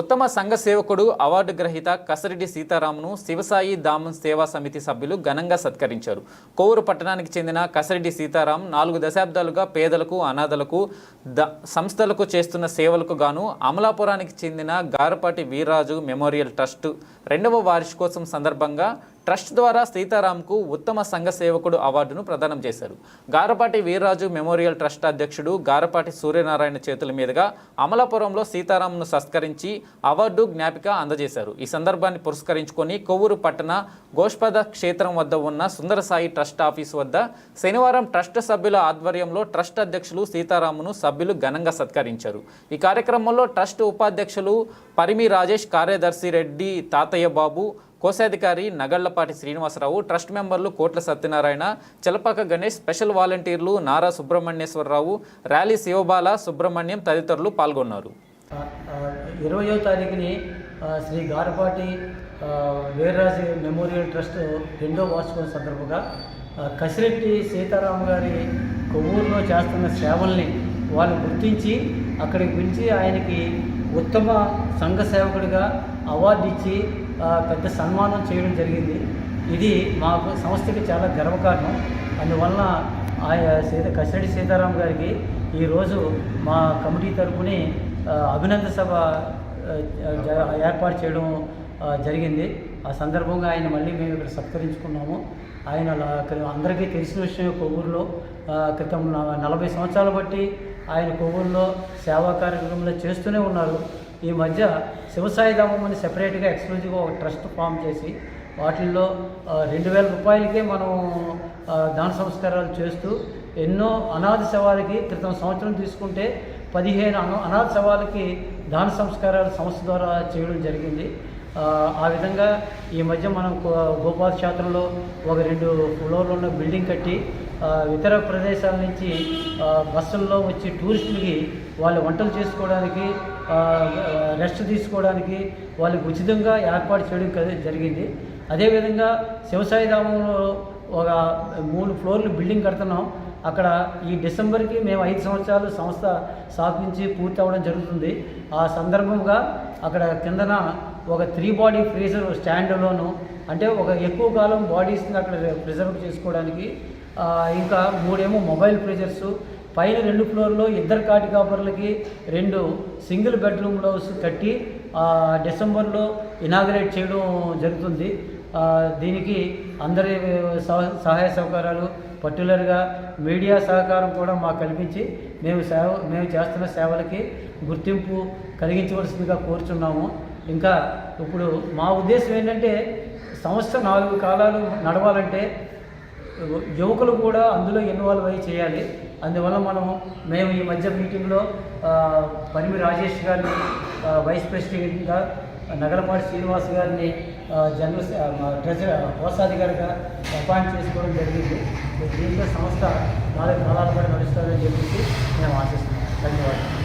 ఉత్తమ సంఘ సేవకుడు అవార్డు గ్రహీత కసరెడ్డి సీతారామును శివసాయి దామన్ సేవా సమితి సభ్యులు ఘనంగా సత్కరించారు. కోవూరు పట్టణానికి చెందిన కసరెడ్డి సీతారాం నాలుగు దశాబ్దాలుగా పేదలకు అనాథలకు ద సంస్థలకు చేస్తున్న సేవలకు గాను అమలాపురానికి చెందిన గారపాటి వీర్రాజు మెమోరియల్ ట్రస్ట్ రెండవ వార్షికోత్సవం సందర్భంగా ట్రస్ట్ ద్వారా సీతారాంకు ఉత్తమ సంఘ సేవకుడు అవార్డును ప్రదానం చేశారు. గారపాటి వీర్రాజు మెమోరియల్ ట్రస్ట్ అధ్యక్షుడు గారపాటి సూర్యనారాయణ చేతుల మీదుగా అమలాపురంలో సీతారాంను సత్కరించి అవార్డు జ్ఞాపిక అందజేశారు. ఈ సందర్భాన్ని పురస్కరించుకొని కొవ్వూరు పట్టణ గోష్పద క్షేత్రం వద్ద ఉన్న సుందరసాయి ట్రస్ట్ ఆఫీస్ వద్ద శనివారం ట్రస్ట్ సభ్యుల ఆధ్వర్యంలో ట్రస్ట్ అధ్యక్షులు సీతారామును సభ్యులు ఘనంగా సత్కరించారు. ఈ కార్యక్రమంలో ట్రస్ట్ ఉపాధ్యక్షులు పరిమి రాజేష్ కార్యదర్శి రెడ్డి తాతయ్య బాబు కోశాధికారి నగళ్ళపాటి శ్రీనివాసరావు ట్రస్ట్ మెంబర్లు కోట్ల సత్యనారాయణ చలపాక గణేష్ స్పెషల్ వాలంటీర్లు నారా సుబ్రహ్మణ్యేశ్వరరావు ర్యాలీ శివబాల సుబ్రహ్మణ్యం తదితరులు పాల్గొన్నారు. ఇరవయో తారీఖుని శ్రీ గారపాటి వీర్రాజు మెమోరియల్ ట్రస్ట్ రెండో వార్షికోత్సవం సందర్భంగా కసిరెట్టి కసిరెడ్డి సీతారాం గారి కొవ్వూరులో చేస్తున్న సేవల్ని వాళ్ళు గుర్తించి అక్కడికి పిలిచి ఆయనకి ఉత్తమ సంఘ సేవకుడిగా అవార్డు ఇచ్చి పెద్ద సన్మానం చేయడం జరిగింది. ఇది మా సంస్థకి చాలా గర్వకారణం. అందువలన ఆయన సీత కసిరెడ్డి సీతారాం గారికి ఈరోజు మా కమిటీ తరపుని అభినందన సభ జ- ఏర్పాటు చేయడం జరిగింది. ఆ సందర్భంగా ఆయన మళ్ళీ మేము ఇక్కడ సత్కరించుకున్నాము. ఆయన అందరికీ తెలిసిన విషయం కొవ్వూరులో క్రితం నలభై సంవత్సరాలు బట్టి ఆయన కొవ్వూరులో సేవా కార్యక్రమంలో చేస్తూనే ఉన్నారు. ఈ మధ్య శివసాయి ధామం అని సెపరేట్గా ఎక్స్క్లూజివ్గా ఒక ట్రస్ట్ ఫామ్ చేసి వాటిల్లో రెండు వేల రూపాయలకే మనం దాన సంస్కారాలు చేస్తూ ఎన్నో అనాథ శవాలకి క్రితం సంవత్సరం తీసుకుంటే పదిహేను అనాథ శవాలకి దాన సంస్కారాలు సంస్థ ద్వారా చేయడం జరిగింది. ఆ, విధంగా ఈ మధ్య మనం గోపాల గోపాల్ క్షేత్రంలో ఒక రెండు ఫ్లోర్లు ఉన్న బిల్డింగ్ కట్టి ఇతర ప్రదేశాల నుంచి బస్సుల్లో వచ్చి టూరిస్టులకి వాళ్ళు వంటలు చేసుకోవడానికి రెస్ట్ తీసుకోవడానికి వాళ్ళకి ఉచితంగా ఏర్పాటు చేయడం జరిగింది. అదేవిధంగా శివసాయి ధామంలో ఒక మూడు ఫ్లోర్లు బిల్డింగ్ కడుతున్నాం. అక్కడ ఈ డిసెంబర్కి మేము ఐదు సంవత్సరాలు సంస్థ స్థాపించి పూర్తి అవ్వడం జరుగుతుంది. ఆ సందర్భంగా అక్కడ కిందన ఒక త్రీ బాడీ ఫ్రీజర్ స్టాండ్లోను అంటే ఒక ఎక్కువ కాలం బాడీస్ని అక్కడ ప్రిజర్వ్ చేసుకోవడానికి ఇంకా మూడేమో మొబైల్ ఫ్రీజర్స్ పైన రెండు ఫ్లోర్లో ఇద్దరు కాటి కాపర్లకి రెండు సింగిల్ బెడ్రూమ్ హౌస్ కట్టి డిసెంబర్లో ఇనాగరేట్ చేయడం జరుగుతుంది. దీనికి అందరి సహ- సహాయ సహకారాలు పర్టికులర్గా మీడియా సహకారం కూడా మాకు కల్పించి మేము సేవ మేము చేస్తున్న సేవలకి గుర్తింపు కలిగించవలసిందిగా కోరుచున్నాము. ఇంకా ఇప్పుడు మా ఉద్దేశం ఏంటంటే సంస్థ నాలుగు కాలాలు నడవాలంటే యువకులు కూడా అందులో ఇన్వాల్వ్ అయ్యి చేయాలి. అందువల్ల మనం మేము ఈ మధ్య మీటింగ్లో పరిమి రాజేష్ గారిని వైస్ ప్రెసిడెంట్గా నగరపాటి శ్రీనివాస్ గారిని జనరల్ సె- ఆ, ట్రెజర్ కోశాధికారిగా అపాయింట్ చేసుకోవడం జరిగింది. దీంట్లో సంస్థ నాలుగు కాలాలు కూడా నడుస్తుందని చెప్పేసి మేము ఆశిస్తున్నాం. ధన్యవాదాలు.